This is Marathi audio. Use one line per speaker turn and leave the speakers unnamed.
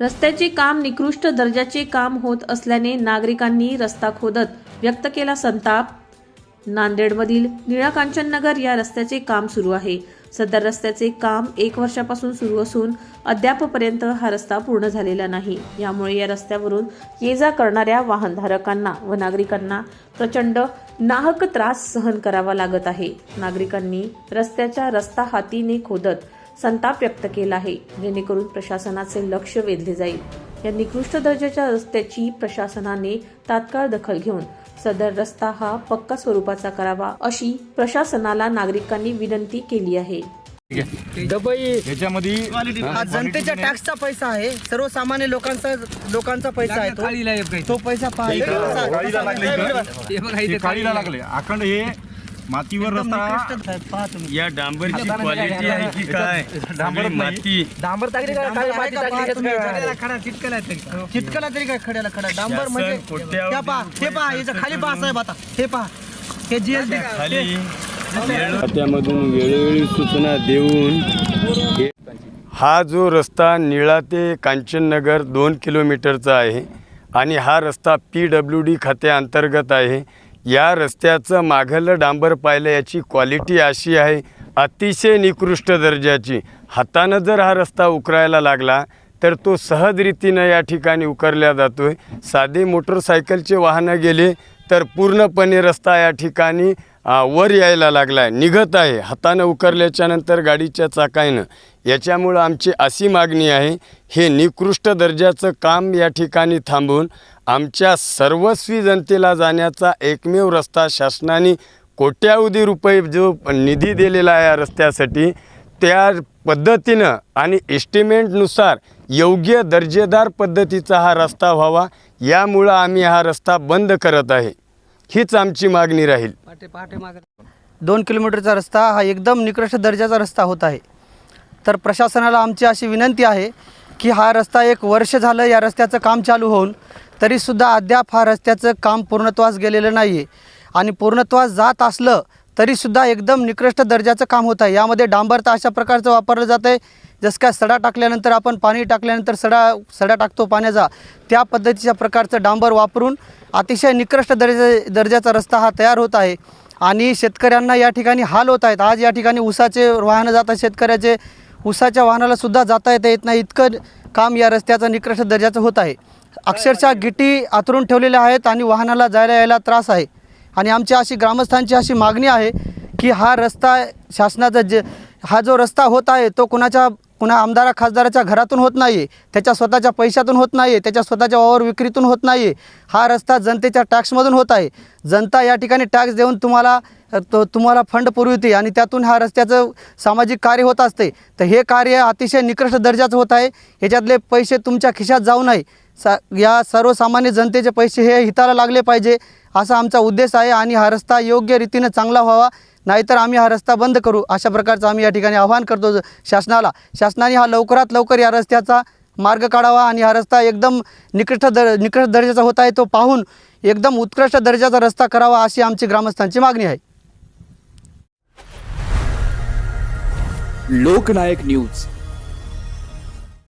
रस्त्याचे काम निकृष्ट दर्जाचे काम होत असल्याने नागरिकांनी रस्ता खोदत व्यक्त केला संताप. नांदेडमधील निळाकांचन नगर या रस्त्याचे काम सुरू आहे. सदर रस्त्याचे काम एक वर्षापासून सुरू असून अद्यापपर्यंत हा रस्ता पूर्ण झालेला नाही. यामुळे या रस्त्यावरून ये जा करणाऱ्या वाहनधारकांना व नागरिकांना प्रचंड नाहक त्रास सहन करावा लागत आहे. नागरिकांनी रस्त्याच्या रस्ता हातीने खोदत संताप व्यक्त केला आहे. जेणेकरून प्रशासनाचे लक्ष वेधले जाईल. या निकृष्ट दर्जाच्या रस्त्याची प्रशासनाने तात्काळ दखल घेऊन सदर रस्ता हा पक्का स्वरूपाचा करावा अशी प्रशासनाला नागरिकांनी विनंती केली आहे.
याच्यामध्ये
हा जनतेच्या टॅक्सचा पैसा आहे. सर्वसामान्य लोकांचा लोकांचा पैसा आहे तो. तो पैसा पहा. इकडे बसा.
काळीला लागले इकडं. हे काळीला लागले. अखंड हे मातीवर रस्ता.
या डांबरची क्वालिटी आहे की काय?
नाही.
माती.
डांबर टाकली काय माती टाकली का? तुम्ही? चिटकला तरी काय खड्याला. खडा? डांबर म्हणजे त्या पहा हे पहा याचं खाली पहा साहेब आता. हे पहा. हे जीएसटी
खाली.
खात्यामधून वेळोवेळी सूचना देऊन हे- हा जो रस्ता निळा ते कांचननगर दोन किलोमीटरचा आहे आणि हा रस्ता पी डब्ल्यू डी खात्याअंतर्गत आहे. या रस्त्याचं माघलं डांबर पाहिलं याची क्वालिटी अशी आहे अतिशय निकृष्ट दर्जाची. हातानं जर हा रस्ता उकरायला लागला तर तो सहजरीतीनं या ठिकाणी उकरल्या आहे साधे मोटरसायकलचे वाहनं गेले तर पूर्णपणे रस्ता या ठिकाणी वर यायला लागला आहे निघत आहे. हातानं उकरल्याच्यानंतर गाडीच्या चाकायनं. याच्यामुळं आमची अशी मागणी आहे हे निकृष्ट दर्जाचं काम या ठिकाणी थांबवून आमच्या सर्वस्वी जनतेला जाण्याचा एकमेव रस्ता शासनाने कोट्यावधी रुपये जो निधी दिलेला आहे या रस्त्यासाठी त्या पद्धतीनं आणि एस्टिमेंटनुसार योग्य दर्जेदार पद्धतीचा हा रस्ता व्हावा यामुळं आम्ही हा रस्ता बंद करत आहे. हीच आमची मागणी राहील.
दोन किलोमीटरचा रस्ता हा एकदम निकृष्ट दर्जाचा रस्ता होत आहे. तर प्रशासनाला आमची अशी विनंती आहे की हा रस्ता एक वर्ष झालं या रस्त्याचं काम चालू होऊन तरीसुद्धा अद्याप हा रस्त्याचं काम पूर्णत्वास गेलेलं नाही आहे आणि पूर्णत्वास जात असलं तरीसुद्धा एकदम निकृष्ट दर्जाचं काम होत आहे. यामध्ये डांबर तर अशा प्रकारचं वापरलं जातं आहे जसं काय सडा टाकल्यानंतर आपण पाणी टाकल्यानंतर सडा सडा टाकतो पाण्याचा त्या पद्धतीच्या प्रकारचं डांबर वापरून अतिशय निकृष्ट दर्जा दर्जाचा रस्ता हा तयार होत आहे. आणि शेतकऱ्यांना या ठिकाणी हाल होत आहेत. आज या ठिकाणी ऊसाचे वाहनं जातात शेतकऱ्याचे ऊसाच्या वाहनालासुद्धा जाता येता येत नाही. इतकं काम या रस्त्याचं निकृष्ट दर्जाचं होत आहे. अक्षरशः गिटी आतरून ठेवलेल्या आहेत आणि वाहनाला जायला यायला त्रास आहे. आणि आमची अशी ग्रामस्थांची अशी मागणी आहे की हा रस्ता शासनाचा जे हा जो रस्ता होत आहे तो कुणाच्या कुणा आमदारा खासदाराच्या घरातून होत नाही आहे त्याच्या स्वतःच्या पैशातून होत नाही आहे त्याच्या स्वतःच्या वावर विक्रीतून होत नाही आहे हा रस्ता जनतेच्या टॅक्समधून होत आहे. जनता या ठिकाणी टॅक्स देऊन तुम्हाला तो तुम्हाला फंड पुरविते आणि त्यातून हा रस्त्याचं सामाजिक कार्य होत असते. तर हे कार्य अतिशय निकृष्ट दर्जाचं होत आहे. ह्याच्यातले पैसे तुमच्या खिशात जाऊ नये. सा या सर्वसामान्य जनतेचे पैसे हे हिताला लागले पाहिजे असा आमचा उद्देश आहे आणि हा रस्ता योग्य रीतीनं चांगला व्हावा नाहीतर आम्ही हा रस्ता बंद करू. अशा प्रकारचं आम्ही या ठिकाणी आवाहन करतो शासनाला. शासनाने हा लवकरात लवकर या रस्त्याचा मार्ग काढावा आणि हा रस्ता एकदम निकृष्ट दर निकृष्ट दर्जाचा होत आहे तो पाहून एकदम उत्कृष्ट दर्जाचा रस्ता करावा अशी आमची ग्रामस्थांची मागणी आहे.
लोकनायक न्यूज.